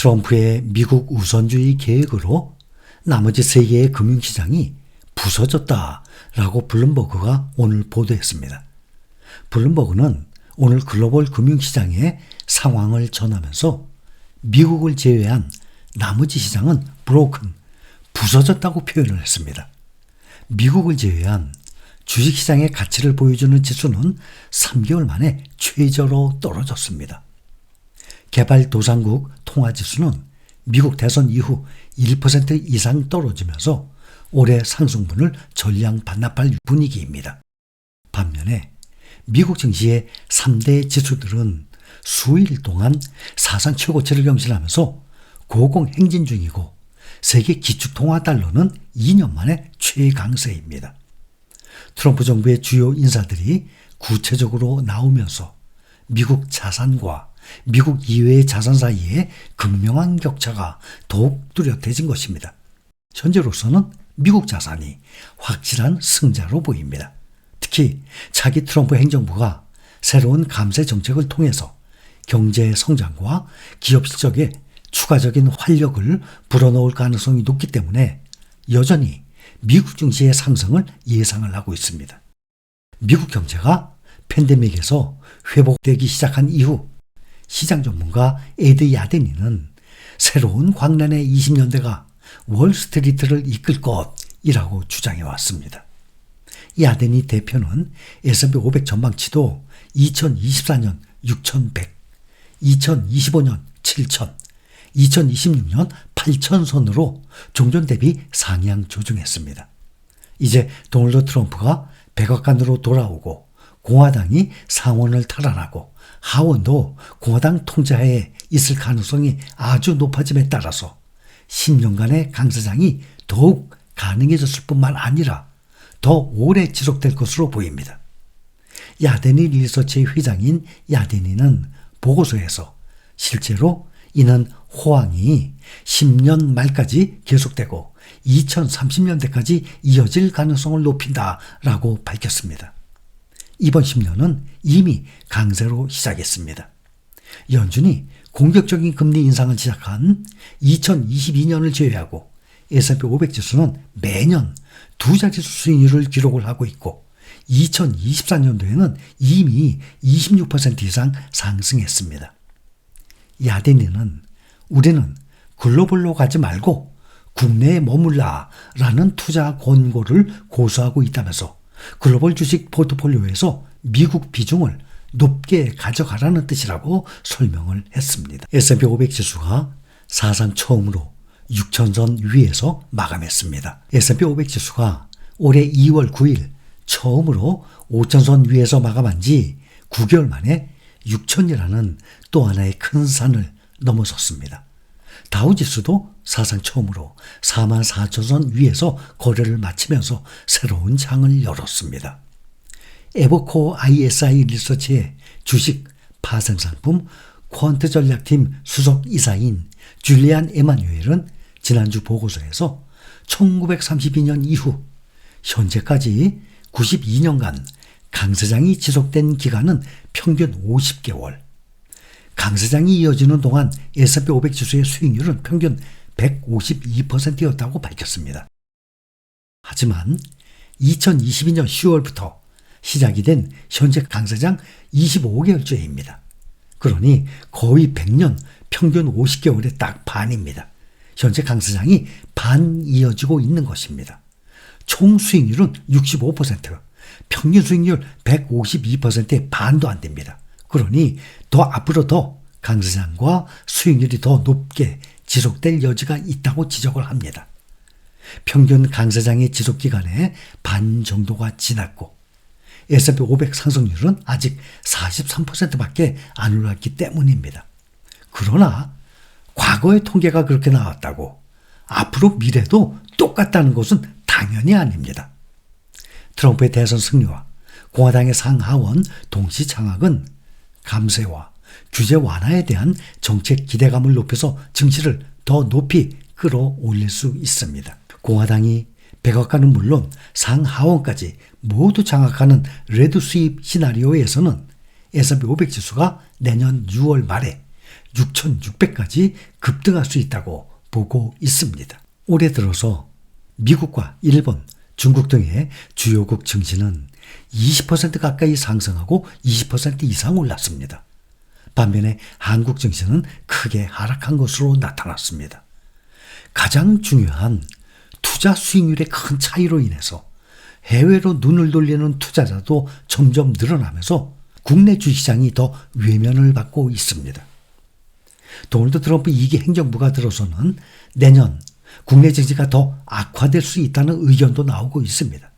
트럼프의 미국 우선주의 계획으로 나머지 세계의 금융시장이 부서졌다라고 블룸버그가 오늘 보도했습니다. 블룸버그는 오늘 글로벌 금융시장의 상황을 전하면서 미국을 제외한 나머지 시장은 브로큰, 부서졌다고 표현을 했습니다. 미국을 제외한 주식시장의 가치를 보여주는 지수는 3개월 만에 최저로 떨어졌습니다. 개발도상국 통화지수는 미국 대선 이후 1% 이상 떨어지면서 올해 상승분을 전량 반납할 분위기입니다. 반면에 미국 증시의 3대 지수들은 수일 동안 사상 최고치를 경신하면서 고공행진 중이고 세계 기축통화 달러는 2년 만에 최강세입니다. 트럼프 정부의 주요 인사들이 구체적으로 나오면서 미국 자산과 미국 이외의 자산 사이에 극명한 격차가 더욱 뚜렷해진 것입니다. 현재로서는 미국 자산이 확실한 승자로 보입니다. 특히 차기 트럼프 행정부가 새로운 감세 정책을 통해서 경제 성장과 기업 실적에 추가적인 활력을 불어넣을 가능성이 높기 때문에 여전히 미국 증시의 상승을 예상을 하고 있습니다. 미국 경제가 팬데믹에서 회복되기 시작한 이후 시장 전문가 에드 야데니는 새로운 광란의 20년대가 월스트리트를 이끌 것이라고 주장해 왔습니다. 야데니 대표는 S&P 500 전망치도 2024년 6,100, 2025년 7,000, 2026년 8천 선으로 종전 대비 상향 조정했습니다. 이제 도널드 트럼프가 백악관으로 돌아오고 공화당이 상원을 탈환하고 하원도 공화당 통제하에 있을 가능성이 아주 높아짐에 따라서 10년간의 강세장이 더욱 가능해졌을 뿐만 아니라 더 오래 지속될 것으로 보입니다. 야데니 리서치의 회장인 야데니는 보고서에서 실제로 이는 호황이 10년 말까지 계속되고 2030년대까지 이어질 가능성을 높인다라고 밝혔습니다. 이번 10년은 이미 강세로 시작했습니다. 연준이 공격적인 금리 인상을 시작한 2022년을 제외하고 S&P 500 지수는 매년 두 자릿수 수익률을 기록을 하고 있고 2024년도에는 이미 26% 이상 상승했습니다. 야데니는 우리는 글로벌로 가지 말고 국내에 머물라 라는 투자 권고를 고수하고 있다면서 글로벌 주식 포트폴리오에서 미국 비중을 높게 가져가라는 뜻이라고 설명을 했습니다. S&P 500 지수가 사상 처음으로 6천선 위에서 마감했습니다. S&P 500 지수가 올해 2월 9일 처음으로 5천선 위에서 마감한 지 9개월 만에 6천이라는 또 하나의 큰 산을 넘어섰습니다. 다우지수도 사상 처음으로 4만 4천선 위에서 거래를 마치면서 새로운 장을 열었습니다. 에버코 ISI 리서치의 주식 파생상품 퀀트 전략팀 수석 이사인 줄리안 에마뉴엘은 지난주 보고서에서 1932년 이후 현재까지 92년간 강세장이 지속된 기간은 평균 50개월, 강세장이 이어지는 동안 S&P 500 지수의 수익률은 평균 152%였다고 밝혔습니다. 하지만 2022년 10월부터 시작이 된 현재 강세장 25개월째입니다. 그러니 거의 100년 평균 50개월의 딱 반입니다. 현재 강세장이 반 이어지고 있는 것입니다. 총 수익률은 65%, 평균 수익률 152%의 반도 안 됩니다. 그러니 더 앞으로 더 강세장과 수익률이 더 높게 지속될 여지가 있다고 지적을 합니다. 평균 강세장의 지속 기간의 반 정도가 지났고 S&P 500 상승률은 아직 43%밖에 안 올랐기 때문입니다. 그러나 과거의 통계가 그렇게 나왔다고 앞으로 미래도 똑같다는 것은 당연히 아닙니다. 트럼프의 대선 승리와 공화당의 상하원 동시 장악은 감세와 규제 완화에 대한 정책 기대감을 높여서 증시를 더 높이 끌어올릴 수 있습니다. 공화당이 백악관은 물론 상하원까지 모두 장악하는 레드 수입 시나리오에서는 S&P 500 지수가 내년 6월 말에 6,600까지 급등할 수 있다고 보고 있습니다. 올해 들어서 미국과 일본, 중국 등의 주요국 증시는 20% 가까이 상승하고 20% 이상 올랐습니다. 반면에 한국 증시는 크게 하락한 것으로 나타났습니다. 가장 중요한 투자 수익률의 큰 차이로 인해서 해외로 눈을 돌리는 투자자도 점점 늘어나면서 국내 주시장이 더 외면을 받고 있습니다. 도널드 트럼프 2기 행정부가 들어서는 내년 국내 증시가 더 악화될 수 있다는 의견도 나오고 있습니다.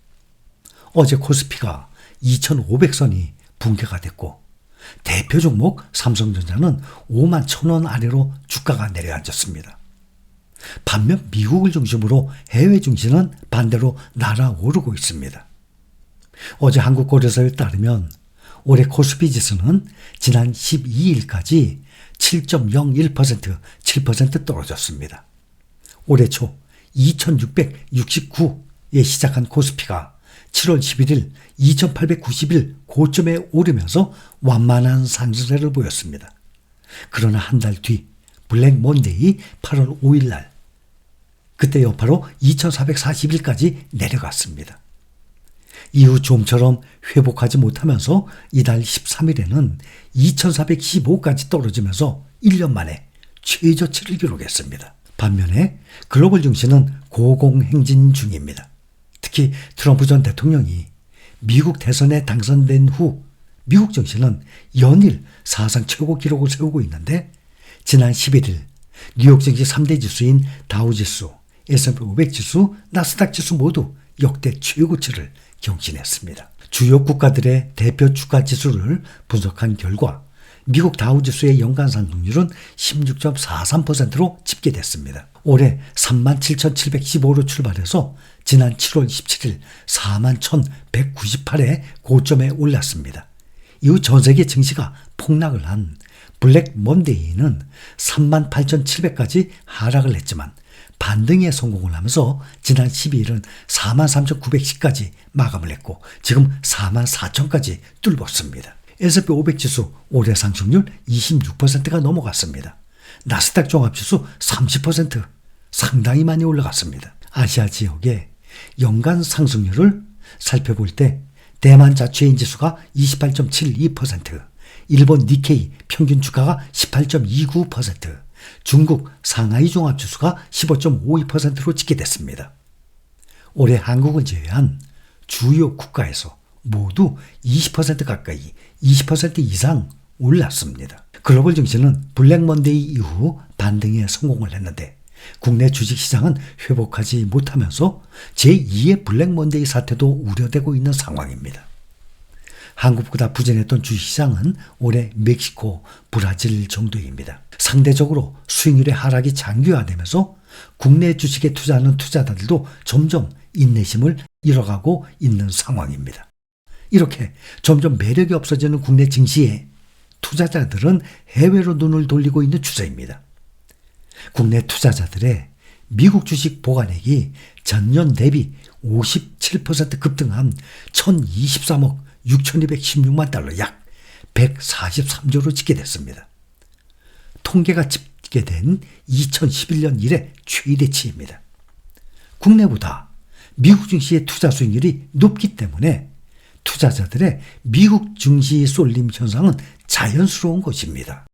어제 코스피가 2,500선이 붕괴가 됐고 대표 종목 삼성전자는 5만 1,000원 아래로 주가가 내려앉았습니다. 반면 미국을 중심으로 해외 증시는 반대로 날아오르고 있습니다. 어제 한국 거래소에 따르면 올해 코스피 지수는 지난 12일까지 7.01% 7% 떨어졌습니다. 올해 초 2669에 시작한 코스피가 7월 11일 2891 고점에 오르면서 완만한 상승세를 보였습니다. 그러나 한 달 뒤 블랙 먼데이 8월 5일 날 그때 여파로 2441까지 내려갔습니다. 이후 좀처럼 회복하지 못하면서 이달 13일에는 2415까지 떨어지면서 1년 만에 최저치를 기록했습니다. 반면에 글로벌 증시는 고공행진 중입니다. 특히 트럼프 전 대통령이 미국 대선에 당선된 후 미국 증시는 연일 사상 최고 기록을 세우고 있는데 지난 11일 뉴욕 증시 3대 지수인 다우지수, S&P 500 지수, 나스닥 지수 모두 역대 최고치를 경신했습니다. 주요 국가들의 대표 주가 지수를 분석한 결과 미국 다우지수의 연간 상승률은 16.43%로 집계됐습니다. 올해 37,715로 출발해서 지난 7월 27일 41,198에 고점에 올랐습니다. 이후 전 세계 증시가 폭락을 한 블랙 먼데이는 38,700까지 하락을 했지만 반등에 성공을 하면서 지난 12일은 43,910까지 마감을 했고 지금 44,000까지 뚫었습니다. S&P 500 지수 올해 상승률 26%가 넘어갔습니다. 나스닥 종합지수 30% 상당히 많이 올라갔습니다. 아시아 지역의 연간 상승률을 살펴볼 때 대만 자체인 지수가 28.72%, 일본 니케이 평균 주가가 18.29%, 중국 상하이 종합지수가 15.52%로 집계됐습니다. 올해 한국을 제외한 주요 국가에서 모두 20% 가까이 20% 이상 올랐습니다. 글로벌 증시는 블랙 먼데이 이후 반등에 성공을 했는데 국내 주식시장은 회복하지 못하면서 제2의 블랙 먼데이 사태도 우려되고 있는 상황입니다. 한국보다 부진했던 주식시장은 올해 멕시코, 브라질 정도입니다. 상대적으로 수익률의 하락이 장기화되면서 국내 주식에 투자하는 투자자들도 점점 인내심을 잃어가고 있는 상황입니다. 이렇게 점점 매력이 없어지는 국내 증시에 투자자들은 해외로 눈을 돌리고 있는 추세입니다. 국내 투자자들의 미국 주식 보관액이 전년 대비 57% 급등한 1023억 6216만 달러 약 143조로 집계됐습니다. 통계가 집계된 2011년 이래 최대치입니다. 국내보다 미국 증시의 투자 수익률이 높기 때문에 투자자들의 미국 증시 쏠림 현상은 자연스러운 것입니다.